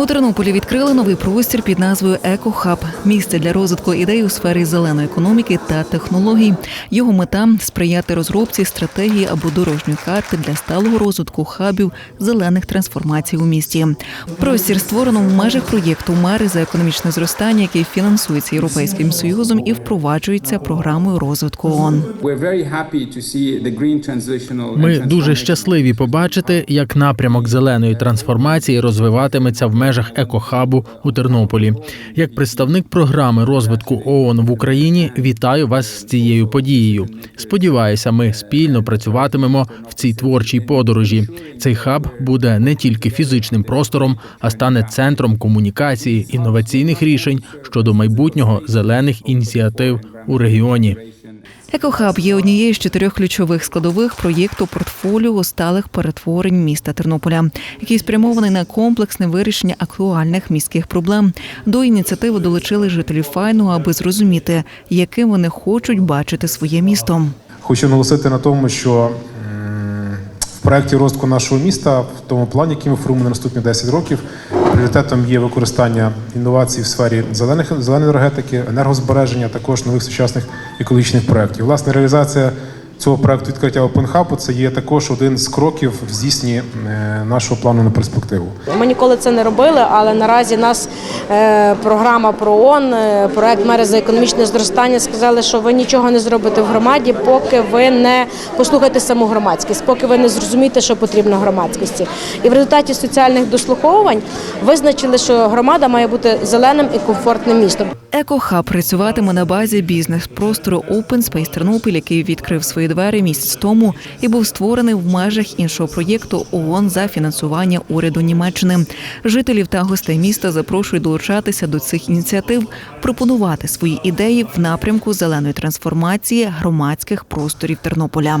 У Тернополі відкрили новий простір під назвою «Екохаб» – місце для розвитку ідей у сфері зеленої економіки та технологій. Його мета сприяти розробці стратегії або дорожньої карти для сталого розвитку хабів зелених трансформацій у місті. Простір створено в межах проєкту Мери за економічне зростання, який фінансується Європейським союзом і впроваджується програмою розвитку ООН. Ми дуже щасливі побачити, як напрямок зеленої трансформації розвиватиметься в межах екохабу у Тернополі. Як представник програми розвитку ООН в Україні, вітаю вас з цією подією. Сподіваюся, ми спільно працюватимемо в цій творчій подорожі. Цей хаб буде не тільки фізичним простором, а стане центром комунікації інноваційних рішень щодо майбутнього зелених ініціатив у регіоні. Екохаб є однією з чотирьох ключових складових проєкту портфоліо сталих перетворень міста Тернополя, який спрямований на комплексне вирішення актуальних міських проблем. До ініціативи долучили жителів файну, аби зрозуміти, яким вони хочуть бачити своє місто. Хочу наголосити на тому, що в проєкті розвитку нашого міста, в тому плані, який ми формуємо на наступні 10 років, пріоритетом є використання інновацій в сфері зелених зеленої енергетики, енергозбереження, також нових сучасних екологічних проєктів. Власне, реалізація цього проєкту відкриття Open Hub – це є також один з кроків в здійсненні е, нашого плану на перспективу. Ми ніколи це не робили, але наразі нас програма про ООН, е, проект мери за економічне зростання сказали, що ви нічого не зробите в громаді, поки ви не послухаєте саму громадськість, поки ви не зрозумієте, що потрібно громадськості. І в результаті соціальних дослуховувань визначили, що громада має бути зеленим і комфортним містом. Екохаб працюватиме на базі бізнес-простору Open Space Тернопіль, який відкрив свої двері місяць тому і був створений в межах іншого проєкту ООН за фінансування уряду Німеччини. Жителів та гостей міста запрошують долучатися до цих ініціатив, пропонувати свої ідеї в напрямку зеленої трансформації громадських просторів Тернополя.